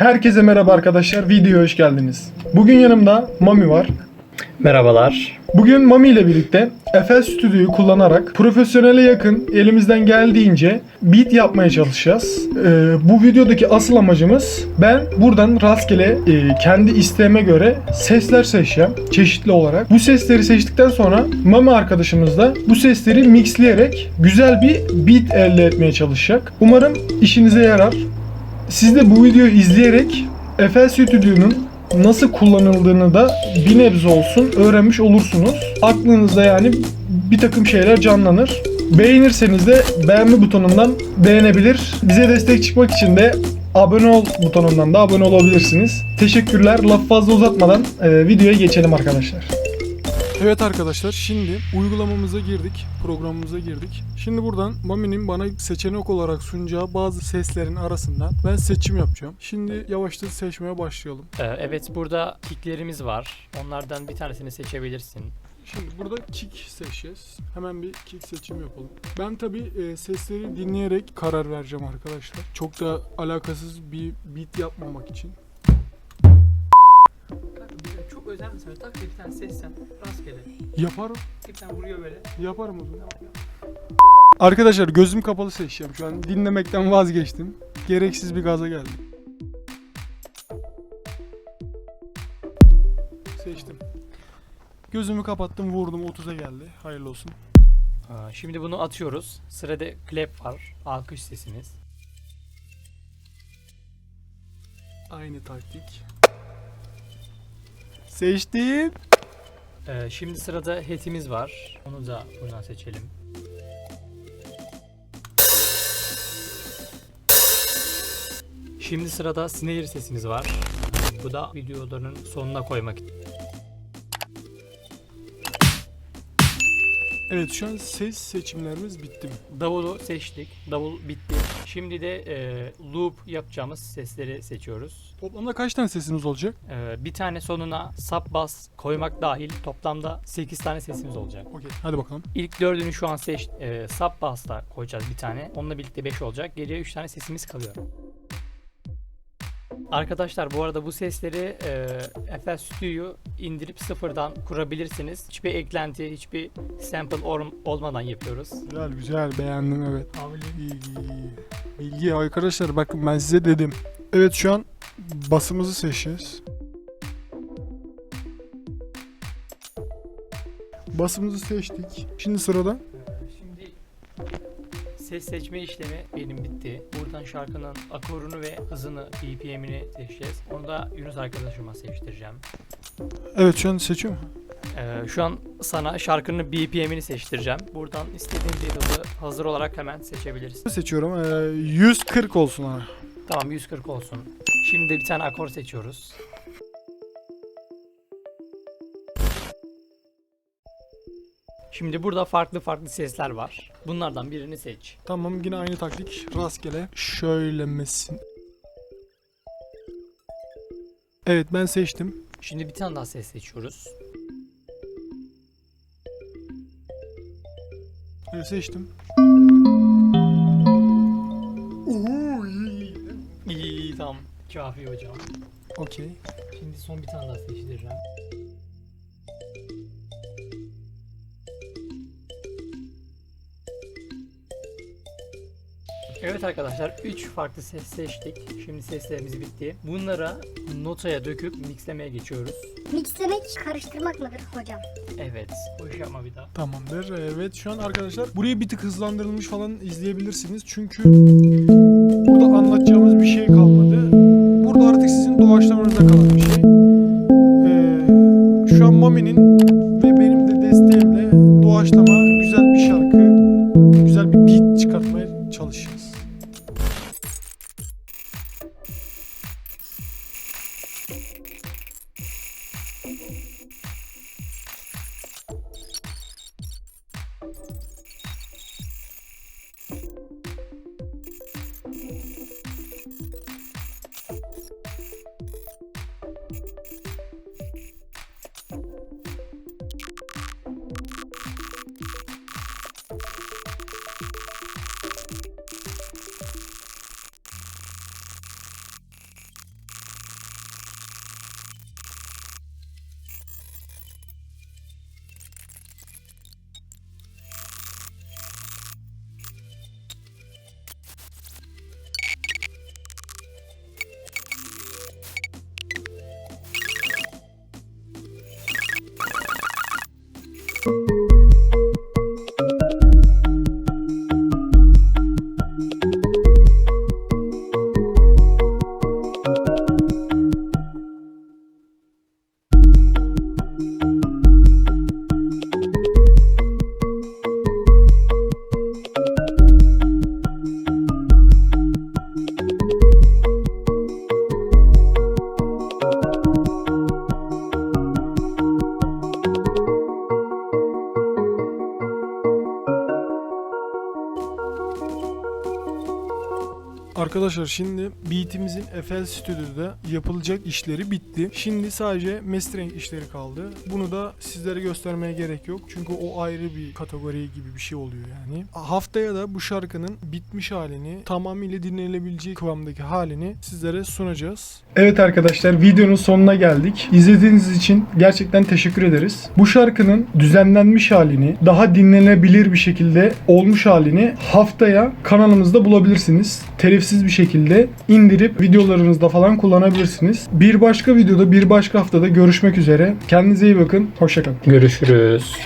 Herkese merhaba arkadaşlar. Videoya hoş geldiniz. Bugün yanımda Mami var. Merhabalar. Bugün Mami ile birlikte FL Studio'yu kullanarak profesyonele yakın elimizden geldiğince beat yapmaya çalışacağız. Ee, bu videodaki asıl amacımız ben buradan rastgele e, kendi isteğime göre sesler seçeceğim çeşitli olarak. Bu sesleri seçtikten sonra Mami arkadaşımız da bu sesleri mixleyerek güzel bir beat elde etmeye çalışacak. Umarım işinize yarar. Siz de bu videoyu izleyerek FL Studio'nun nasıl kullanıldığını da bir nebze olsun öğrenmiş olursunuz. Aklınızda yani bir takım şeyler canlanır. Beğenirseniz de beğenme butonundan beğenebilir. Bize destek çıkmak için de abone ol butonundan da abone olabilirsiniz. Teşekkürler. Laf fazla uzatmadan e, videoya geçelim arkadaşlar. Evet arkadaşlar şimdi uygulamamıza girdik, programımıza girdik. Şimdi buradan Mami'nin bana seçenek olarak sunacağı bazı seslerin arasından ben seçim yapacağım. Şimdi yavaşça seçmeye başlayalım. Ee, evet burada kicklerimiz var. Onlardan bir tanesini seçebilirsin. Şimdi burada kick seçeceğiz. Hemen bir kick seçim yapalım. Ben tabi sesleri dinleyerek karar vereceğim arkadaşlar. Çok da alakasız bir beat yapmamak için. Özel mesela tak bir tane seçsen rastgele. Yaparım. Bir tane vuruyor böyle. Yaparım o zaman. Arkadaşlar gözüm kapalı seçeceğim şu an. Dinlemekten vazgeçtim. Gereksiz bir gaza geldim. Seçtim. Gözümü kapattım vurdum 30'a geldi. Hayırlı olsun. Şimdi bunu atıyoruz. Sırada clap var. Alkış sesiniz. Aynı taktik. Seçtim. Ee, şimdi sırada hitimiz var. Onu da buradan seçelim. Şimdi sırada snare sesimiz var. Bu da videoların sonuna koymak Evet şu an ses seçimlerimiz bitti mi? Davulu seçtik. Davul bitti. Şimdi de e, loop yapacağımız sesleri seçiyoruz. Toplamda kaç tane sesimiz olacak? E, bir tane sonuna sub bass koymak dahil toplamda 8 tane sesimiz olacak. Okey hadi bakalım. İlk dördünü şu an seç, e, sub bass'la koyacağız bir tane. Onunla birlikte 5 olacak. Geriye 3 tane sesimiz kalıyor. Arkadaşlar bu arada bu sesleri e, FL Studio'yu indirip sıfırdan kurabilirsiniz. Hiçbir eklenti, hiçbir sample or- olmadan yapıyoruz. Güzel güzel beğendim evet. Bilgi. Arkadaşlar bakın ben size dedim. Evet şu an basımızı seçeceğiz. Basımızı seçtik. Şimdi sırada ses seçme işlemi benim bitti. Buradan şarkının akorunu ve hızını, BPM'ini seçeceğiz. Onu da Yunus arkadaşıma seçtireceğim. evet şu an seçiyor mu? Ee, şu an sana şarkının BPM'ini seçtireceğim. Buradan istediğin bir hızı hazır olarak hemen seçebilirsin. Seçiyorum. Ee, 140 olsun ha. Tamam 140 olsun. Şimdi bir tane akor seçiyoruz. Şimdi burada farklı farklı sesler var. Bunlardan birini seç. Tamam yine aynı taktik. Rastgele. Şöyle mesin. Evet ben seçtim. Şimdi bir tane daha ses seçiyoruz. Evet seçtim. İyi iyi tamam. Kafi hocam. Okey. Şimdi son bir tane daha seçtireceğim. Evet arkadaşlar 3 farklı ses seçtik. Şimdi seslerimiz bitti. Bunlara notaya döküp mixlemeye geçiyoruz. Mixlemek karıştırmak mıdır hocam? Evet. Boş yapma bir daha. Tamamdır. Evet şu an arkadaşlar burayı bir tık hızlandırılmış falan izleyebilirsiniz. Çünkü burada anlatacağımız bir şey kalmadı. Burada artık sizin doğaçlamanıza kalan bir şey. Ee, şu an Mami'nin ve benim de desteğimle doğaçlama güzel bir şarkı, güzel bir beat çıkartmaya çalışacağız. Arkadaşlar şimdi beatimizin FL Studio'da yapılacak işleri bitti. Şimdi sadece mastering işleri kaldı. Bunu da sizlere göstermeye gerek yok. Çünkü o ayrı bir kategori gibi bir şey oluyor yani. Haftaya da bu şarkının bitmiş halini, tamamıyla dinlenebileceği kıvamdaki halini sizlere sunacağız. Evet arkadaşlar videonun sonuna geldik. İzlediğiniz için gerçekten teşekkür ederiz. Bu şarkının düzenlenmiş halini, daha dinlenebilir bir şekilde olmuş halini haftaya kanalımızda bulabilirsiniz. Telifsiz bir şekilde indirip videolarınızda falan kullanabilirsiniz. Bir başka videoda bir başka haftada görüşmek üzere. Kendinize iyi bakın. Hoşçakalın. Görüşürüz.